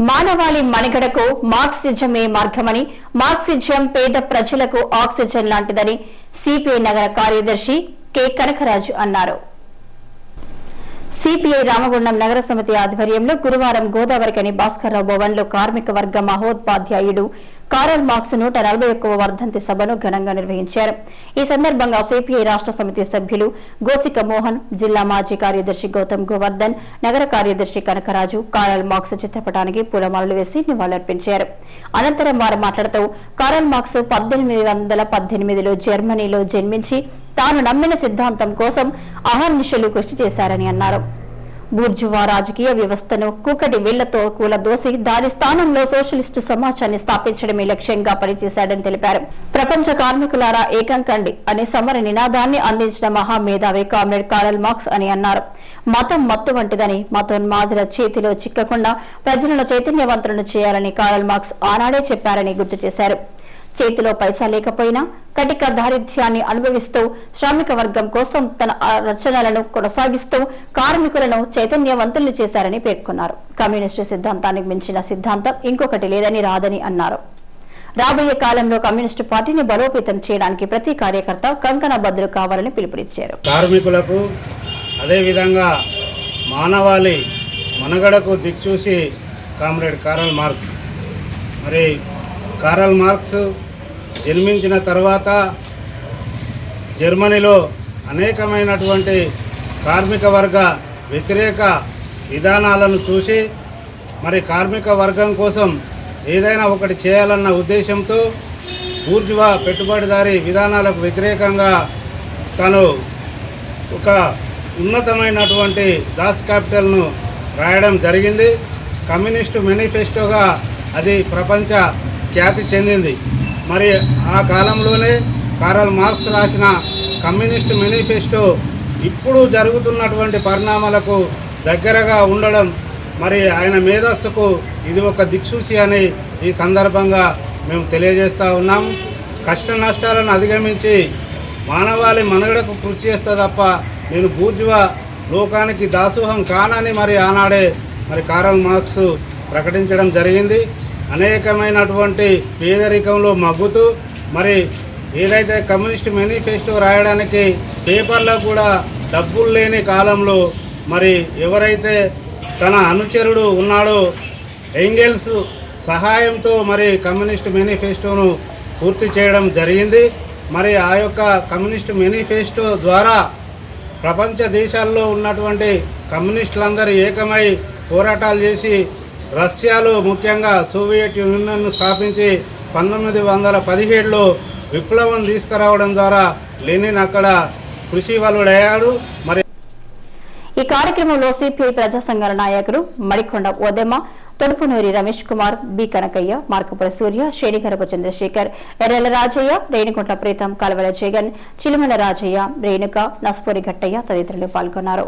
మానవాళి మనుగడకు మార్క్సిజమే మార్గమని మార్క్సిజం పేద ప్రజలకు ఆక్సిజన్ లాంటిదని సిపిఐ నగర కార్యదర్శి కె. కనకరాజు అన్నారు. సిపిఐ రామగుండం నగర సమితి ఆధ్వర్యంలో గురువారం గోదావరికని భాస్కర్రావు భవన్లో కార్మిక వర్గ మహోపాధ్యాయుడు కారల్ మార్క్స్ నూట నలభై ఒక్కవ వర్ధంతి సభను ఘనంగా నిర్వహించారు. ఈ సందర్భంగా సిపిఐ రాష్ట్ర సమితి సభ్యులు గోసిక మోహన్ జిల్లా మాజీ కార్యదర్శి గౌతమ్ గోవర్ధన్ నగర కార్యదర్శి కనకరాజు కారల్ మార్క్స్ చిత్రపటానికి పూలమాలలు వేసి నివాళులర్పించారు. అనంతరం వారు మాట్లాడుతూ కారల్ మార్క్స్ పద్దెనిమిది వందల పద్దెనిమిదిలో జర్మనీలో జన్మించి తాను నమ్మిన సిద్ధాంతం కోసం అహర్నిశలు కృషి చేశారని అన్నారు. బూర్జువా రాజకీయ వ్యవస్థను కూకటి వేళ్ళతో కూలదోసి దాని స్థానంలో సోషలిస్టు సమాజాన్ని స్థాపించడమే లక్ష్యంగా పనిచేశాడని తెలిపారు. ప్రపంచ కార్మికులారా ఏకం కండి అనే సమర నినాదాన్ని అందించిన మహామేధావి కామ్రేడ్ కారల్ మార్క్స్ అని అన్నారు. మతం మత్తు వంటిదని మతోన్మాదుల చేతిలో చిక్కకుండా ప్రజలను చైతన్యవంతులను చేయాలని కారల్ మార్క్స్ ఆనాడే చెప్పారని గుర్తు చేశారు. చేతిలో పైసా లేకపోయినా కటిక దారిద్ర్యాన్ని అనుభవిస్తూ శ్రామిక వర్గం కోసం తన రచనలను కొనసాగిస్తూ కార్మికులను చైతన్యవంతులు చేశారని పేర్కొన్నారు. కమ్యూనిస్టు సిద్ధాంతానికి మించిన సిద్ధాంతం ఇంకొకటి లేదని రాదని అన్నారు. రాబోయే కాలంలో కమ్యూనిస్టు పార్టీని బలోపేతం చేయడానికి ప్రతి కార్యకర్త కంకణ బద్దులు కావాలని పిలుపునిచ్చారు. కార్మికులకు అదేవిధంగా మానవాళి మనుగడకు దిక్చూసి కామ్రేడ్ కారల్ మార్క్స్. మరి కారల్ మార్క్స్ జన్మించిన తర్వాత జర్మనీలో అనేకమైనటువంటి కార్మిక వర్గ వ్యతిరేక విధానాలను చూసి మరి కార్మిక వర్గం కోసం ఏదైనా ఒకటి చేయాలన్న ఉద్దేశంతో ఊర్జువా పెట్టుబడిదారి విధానాలకు వ్యతిరేకంగా తను ఒక ఉన్నతమైనటువంటి దాస్ క్యాపిటల్ను రాయడం జరిగింది. కమ్యూనిస్టు మేనిఫెస్టోగా అది ప్రపంచ ఖ్యాతి చెందింది. మరి ఆ కాలంలోనే కారల్ మార్క్స్ రాసిన కమ్యూనిస్ట్ మేనిఫెస్టో ఇప్పుడు జరుగుతున్నటువంటి పరిణామాలకు దగ్గరగా ఉండడం మరి ఆయన మేధస్సుకు ఇది ఒక దిక్సూచి అని ఈ సందర్భంగా మేము తెలియజేస్తూ ఉన్నాం. కష్ట నష్టాలను అధిగమించి మానవాళి మనుగడకు కృషి చేస్తే తప్ప నేను బూర్జువా లోకానికి దాసోహం కానని మరి ఆనాడే మరి కారల్ మార్క్స్ ప్రకటించడం జరిగింది. అనేకమైనటువంటి పేదరికంలో మగ్గుతూ మరి ఏదైతే కమ్యూనిస్ట్ మేనిఫెస్టో రాయడానికి పేపర్లో కూడా డబ్బులు లేని కాలంలో మరి ఎవరైతే తన అనుచరుడు ఉన్నాడో ఎంగెల్స్ సహాయంతో మరి కమ్యూనిస్ట్ మేనిఫెస్టోను పూర్తి చేయడం జరిగింది. మరి ఆ యొక్క కమ్యూనిస్ట్ మేనిఫెస్టో ద్వారా ప్రపంచ దేశాల్లో ఉన్నటువంటి కమ్యూనిస్టులందరూ ఏకమై పోరాటాలు చేసి రష్యాలో ముఖ్యంగా సోవియట్ యూనియన్ను స్థాపించి పంతొమ్మిది వందల పదిహేడులో విప్లవం తీసుకురావడం ద్వారా లెనిన్ అక్కడ కృషి వలుడయ్యాడు. మరి ఈ కార్యక్రమంలో సిపిఐ ప్రజా సంఘాల నాయకులు మడికొండ ఓదెమ్మ తొలుపునూరి రమేష్ కుమార్ బి కనకయ్య మార్కపుర సూర్య శేడిగరపు చంద్రశేఖర్ ఎర్రల రాజయ్య రేణిగుంట్ల ప్రీతం కలవల జగన్ చిలుమల రాజయ్య రేణుక నస్పూరి గట్టయ్య తదితరులు పాల్గొన్నారు.